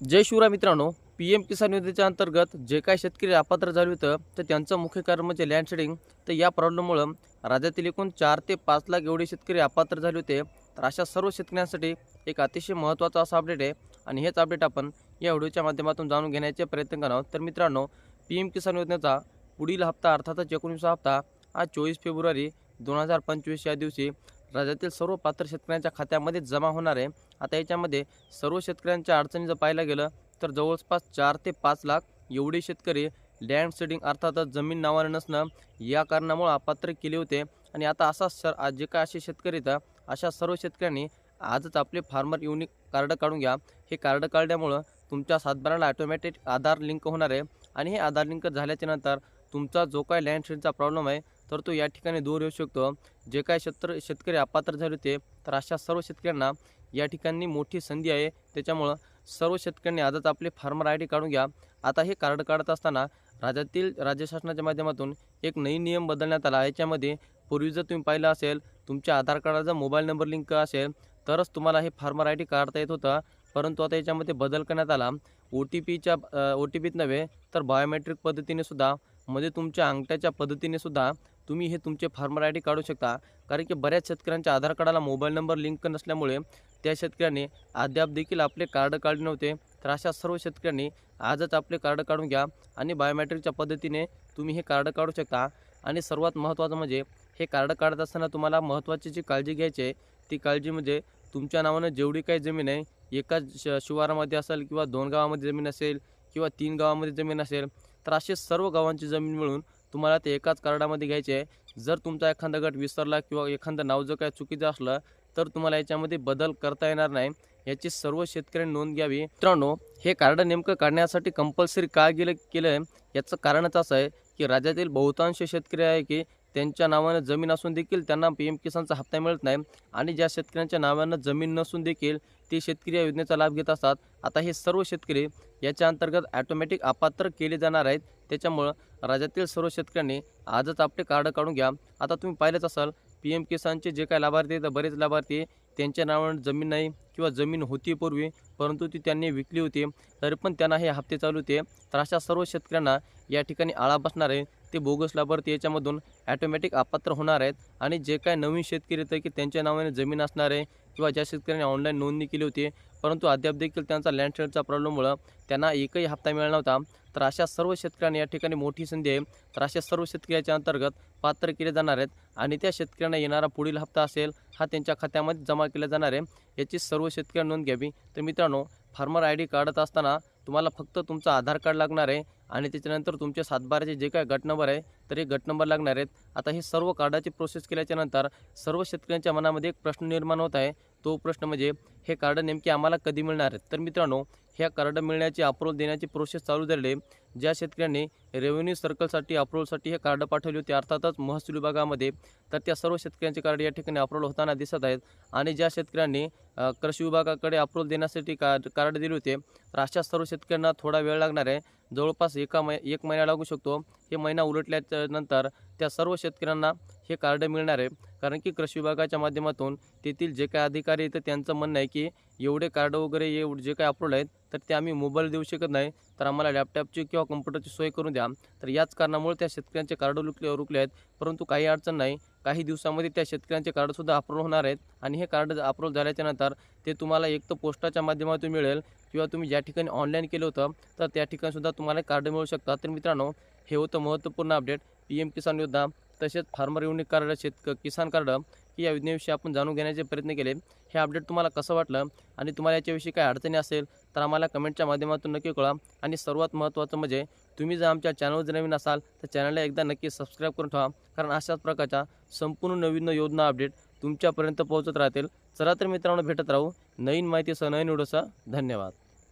जय शिवराय मित्रांनो P M किसान योजनेच्या अंतर्गत जे काही शेतकरी अपात्र झाले होतं तर त्यांचं मुख्य कारण म्हणजे लँड शेडिंग तर या प्रॉब्लेममुळं राज्यातील एकूण चार ते पाच लाख एवढे शेतकरी अपात्र झाले होते. तर अशा सर्व शेतकऱ्यांसाठी एक अतिशय महत्त्वाचा असा अपडेट आहे. आणि हेच अपडेट आपण या व्हिडिओच्या माध्यमातून जाणून घेण्याचे प्रयत्न करणार तर मित्रांनो पी एम किसान योजनेचा पुढील हप्ता अर्थातच एकोणीसचा हप्ता आज चोवीस फेब्रुवारी दोन हजार पंचवीस या दिवशी राज्यातील सर्व पात्र शेतकऱ्यांच्या खात्यामध्ये जमा होणार आहे. आता याच्यामध्ये सर्व शेतकऱ्यांच्या अडचणी जर पाहायला गेलं तर जवळपास चार ते पाच लाख एवढे शेतकरी लँड सेडिंग अर्थातच जमीन नावाने नसणं या कारणामुळे अपात्र केले होते. आणि आता असा सर आज जे काय असे शेतकरी तर अशा सर्व शेतकऱ्यांनी आजच आपले फार्मर युनिक कार्ड काढून घ्या. हे कार्ड काढल्यामुळं तुमच्या सातबाराला ऑटोमॅटिक आधार लिंक होणार आहे. आणि हे आधार लिंक झाल्याच्यानंतर तुमचा जो काय लँड सेडचा प्रॉब्लेम आहे तर तो या ठिकाणी दूर येऊ शकतो. जे काय शेतकर शेतकरी अपात्र झाले होते तर अशा सर्व शेतकऱ्यांना या ठिकाणी मोठी संधी आहे. त्याच्यामुळं सर्व शेतकऱ्यांनी आजच आपले फार्मर आय डी काढून घ्या. आता हे कार्ड काढत असताना राज्यातील राज्य शासनाच्या माध्यमातून एक नवीन नियम बदलण्यात आला. याच्यामध्ये पूर्वी जर तुम्ही पाहिलं असेल तुमच्या आधार कार्डाचा मोबाईल नंबर लिंक असेल तरच तुम्हाला हे फार्मर आय डी काढता येत होतं. परंतु आता याच्यामध्ये बदल करण्यात आला. ओ टी पीच्या ओ टी पीत नव्हे तर बायोमेट्रिक पद्धतीने सुद्धा म्हणजे तुमच्या अंगठ्याच्या पद्धतीने सुद्धा तुम्ही हे तुमचे फार्मर आय डी काढू शकता. कारण की बऱ्याच शेतकऱ्यांच्या आधार कार्डाला मोबाईल नंबर लिंक नसल्यामुळे त्या शेतकऱ्यांनी अद्याप देखील आपले कार्ड काढले नव्हते. तर अशा सर्व शेतकऱ्यांनी आजच आपले कार्ड काढून घ्या आणि बायोमॅट्रिकच्या पद्धतीने तुम्ही हे कार्ड काढू शकता. आणि सर्वात महत्त्वाचं म्हणजे हे कार्ड काढत असताना तुम्हाला महत्त्वाची जी काळजी घ्यायची आहे ती काळजी म्हणजे तुमच्या नावानं जेवढी काही जमीन आहे एकाच श शिवारामध्ये असेल किंवा दोन गावामध्ये जमीन असेल किंवा तीन गावामध्ये जमीन असेल तर असे सर्व गावांची जमीन मिळून तुम्हाला ते एकाच कार्डामध्ये घ्यायचे आहे. जर तुमचा एखादा गट विसरला किंवा एखादं नाव जर काय चुकीचं असलं तर तुम्हाला याच्यामध्ये बदल करता येणार नाही. याची सर्व शेतकऱ्यांनी नोंद घ्यावी. मित्रांनो हे कार्ड नेमकं काढण्यासाठी कंपल्सरी का गेलं केलं आहे याचं कारणच असं आहे की राज्यातील बहुतांश शेतकरी आहे की त्यांच्या नावानं जमीन असून देखील त्यांना पी एम किसानचा हप्ता मिळत नाही. आणि ज्या शेतकऱ्यांच्या नावानं जमीन नसून देखील ते शेतकरी या योजनेचा लाभ घेत असतात. आता हे सर्व शेतकरी याच्या अंतर्गत ॲटोमॅटिक अपात्र केले जाणार आहेत. त्याच्यामुळं राज्यातील सर्व शेतकऱ्यांनी आजच आपले कार्ड काढून घ्या. आता तुम्ही पाहिलंच असाल पी एम किसानचे जे काही लाभार्थी आहेत बरेच लाभार्थी त्यांच्या नावानं जमीन नाही किंवा जमीन होती पूर्वी परंतु ती त्यांनी विकली होती. तरी पण त्यांना हे हप्ते चालू होते. तर अशा सर्व शेतकऱ्यांना या ठिकाणी आळा बसणार आहे. ते बोगस लाभार्थी याच्यामधून ॲटोमॅटिक अपात्र होणार आहेत. आणि जे काय नवीन शेतकरी येतं की त्यांच्या नावाने जमीन असणार आहे किंवा ज्या शेतकऱ्यांनी ऑनलाईन नोंदणी केली होती परंतु अद्याप देखील त्यांचा लँड शेडचा प्रॉब्लेममुळं त्यांना एकही हप्ता मिळाला नव्हता. तर अशा सर्व शेतकऱ्यांना या ठिकाणी मोठी संधी आहे. तर अशा सर्व शेतकऱ्याच्या अंतर्गत पात्र केले जाणार आहेत. आणि त्या शेतकऱ्यांना येणारा पुढील हप्ता असेल हा त्यांच्या खात्यामध्ये जमा केला जाणार आहे. याची सर्व शेतकऱ्यांनी नोंद घ्यावी. तर मित्रांनो फार्मर आय डी काढत असताना तुम्हाला फक्त तुमचं आधार कार्ड लागणार आहे आणि त्याच्यानंतर तुमचे सातबाराचे जे काय गट नंबर आहे तर हे गट नंबर लागणार आहेत. आता हे सर्व कार्डाची प्रोसेस केल्याच्यानंतर सर्व शेतकऱ्यांच्या मनामध्ये एक प्रश्न निर्माण होत आहे. तो प्रश्न म्हणजे हे कार्ड नेमके आम्हाला कधी मिळणार आहेत? तर मित्रांनो ह्या कार्ड मिळण्याची अप्रूव्हल देण्याची प्रोसेस चालू झालेली आहे. ज्या शेतकऱ्यांनी रेव्हेन्यू सर्कलसाठी अप्रूव्हलसाठी हे कार्ड पाठवले होते अर्थातच महसूल विभागामध्ये तर त्या सर्व शेतकऱ्यांचे कार्ड या ठिकाणी अप्रूव्हल होताना दिसत आहेत. आणि ज्या शेतकऱ्यांनी कृषी विभागाकडे अप्रूव्हल देण्यासाठी का कार्ड दिले होते तर अशा सर्व शेतकऱ्यांना थोडा वेळ लागणार आहे. जवळपास एका मै एक महिना लागू शकतो. हे महिना उलटल्याच्या नंतर त्या सर्व शेतकऱ्यांना हे कार्ड मिळणार आहे. कारण की कृषी विभागाच्या माध्यमातून तेथील जे काही अधिकारी आहेत त्यांचं म्हणणं आहे की एवढे कार्ड वगैरे एवढे जे काही अपलोड आहेत तर ते आम्ही मोबाईल देऊ शकत नाही. तर आम्हाला लॅपटॉपची किंवा कम्प्युटरची सोय करून द्या. तर याच कारणामुळे त्या शेतकऱ्यांचे कार्ड रुकले रुकले आहेत. परंतु काही अडचण नाही. काही दिवसामध्ये त्या शेतकऱ्यांचे कार्डसुद्धा अप्रूव्ह होणार आहेत. आणि हे कार्ड अप्रूव्ह झाल्याच्यानंतर ते तुम्हाला एक तर पोस्टाच्या माध्यमातून मिळेल किंवा तुम्ही ज्या ठिकाणी ऑनलाईन केलं होतं तर त्या ठिकाणीसुद्धा तुम्हाला कार्ड मिळू शकतात. तर मित्रांनो हे होतं महत्त्वपूर्ण अपडेट पी एम किसान योजना तसेच फार्मर युनिक कार्ड शेतक किसान कार्ड. ही या योजनेविषयी आपण जाणून घेण्याचे प्रयत्न केले. हे अपडेट तुम्हाला कसं वाटलं आणि तुम्हाला याच्याविषयी काय अडचणी असेल तर आम्हाला कमेंटच्या माध्यमातून नक्की कळा आणि सर्वात महत्त्वाचं म्हणजे तुम्ही जर आमच्या चॅनलवर जर नवीन असाल तर चॅनलला एकदा नक्की सबस्क्राईब करून ठेवा. कारण अशाच प्रकारच्या संपूर्ण नवीन योजना अपडेट तुमच्यापर्यंत पोहोचत राहतील. चला तर मित्रांनो भेटत राहू. नवीन माहितीसह नवीन व्हिडिओसह धन्यवाद.